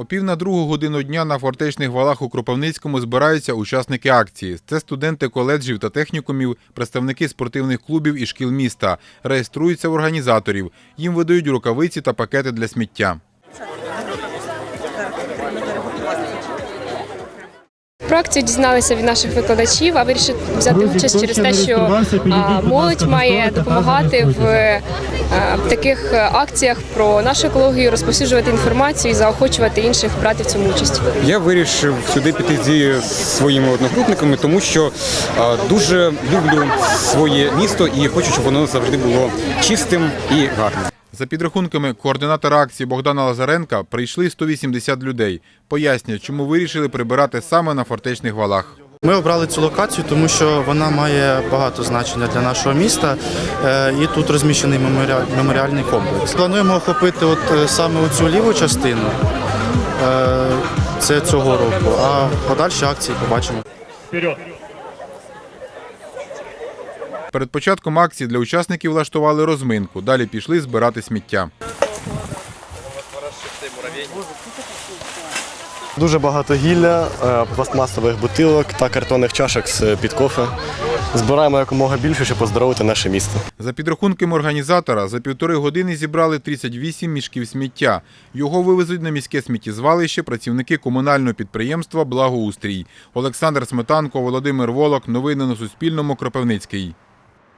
О пів на другу годину дня на фортечних валах у Кропивницькому збираються учасники акції. Це студенти коледжів та технікумів, представники спортивних клубів і шкіл міста. Реєструються в організаторів. Їм видають рукавиці та пакети для сміття. Про акцію дізналися від наших викладачів, а вирішили взяти участь через те, що молодь має допомагати в таких акціях про нашу екологію, розповсюджувати інформацію і заохочувати інших брати в цьому участь. Я вирішив сюди піти зі своїми одногрупниками, тому що дуже люблю своє місто і хочу, щоб воно завжди було чистим і гарним. За підрахунками координатора акції Богдана Лазаренка, прийшли 180 людей. Пояснюють, чому вирішили прибирати саме на фортечних валах. Ми обрали цю локацію, тому що вона має багато значення для нашого міста, е, і тут розміщений меморіальний комплекс. Плануємо охопити от е, саме оцю ліву частину. е, Це цього року, а подальші акції побачимо. Перед початком акції для учасників влаштували розминку. Далі пішли збирати сміття. Дуже багато гілля, е, пластмасових бутилок та картонних чашок з під кофе. Збираємо якомога більше, щоб поздоровити наше місто. За підрахунками організатора, за півтори години зібрали 38 мішків сміття. Його вивезуть на міське сміттєзвалище працівники комунального підприємства Благоустрій. Олександр Сметанко, Володимир Волок. Новини на Суспільному. Кропивницький.